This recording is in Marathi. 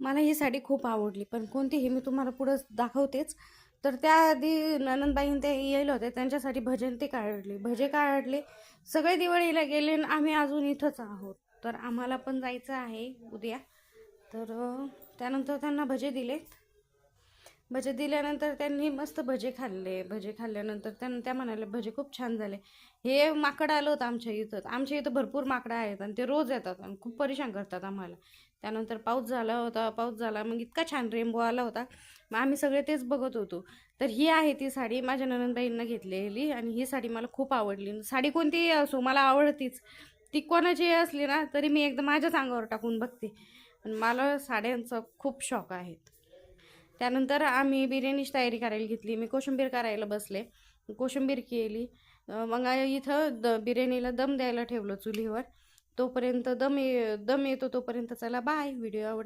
मला ही साडी खूप आवडली पण कोणती हे मी तुम्हाला पुढं दाखवतेच. तर त्याआधी ननंदबाईन ते येईल होते त्यांच्यासाठी भजन ते काढले. भजे काढले सगळे दिवाळीला गेले आणि आम्ही अजून इथंच आहोत. तर आम्हाला पण जायचं आहे उद्या. तर त्यानंतर त्यांना भजे दिले. भजे दिल्यानंतर त्यांनी मस्त भजे खाल्ले. भजे खाल्ल्यानंतर त्यां त्या म्हणाले भजे खूप छान झाले. हे माकड आलं होतं आमच्या इथं. आमच्या इथं भरपूर माकडं आहेत आणि ते रोज येतात आणि खूप परेशान करतात आम्हाला. त्यानंतर पाऊस झाला होता. पाऊस झाला मग इतका छान रेनबो आला होता. मग आम्ही सगळे तेच बघत होतो. तर ही आहे ती साडी माझ्या ननंदबाईंना घेतलेली आणि ही साडी मला खूप आवडली. साडी कोणतीही असो मला आवडतीच. ती कोणाची असली ना तरी मी एकदा माझ्याच अंगावर टाकून बघते. पण मला साड्यांचा खूप शौक आहे. त्यानंतर आम्ही बिर्याणीची तयारी करायला घेतली. मी कोशिंबीर करायला बसले. कोशिंबीर केली. मग इथं द बिर्याणीला दम द्यायला ठेवलं चुलीवर. तोपर्यंत दम ये दम येतो तोपर्यंत चला बाय व्हिडिओ आवडला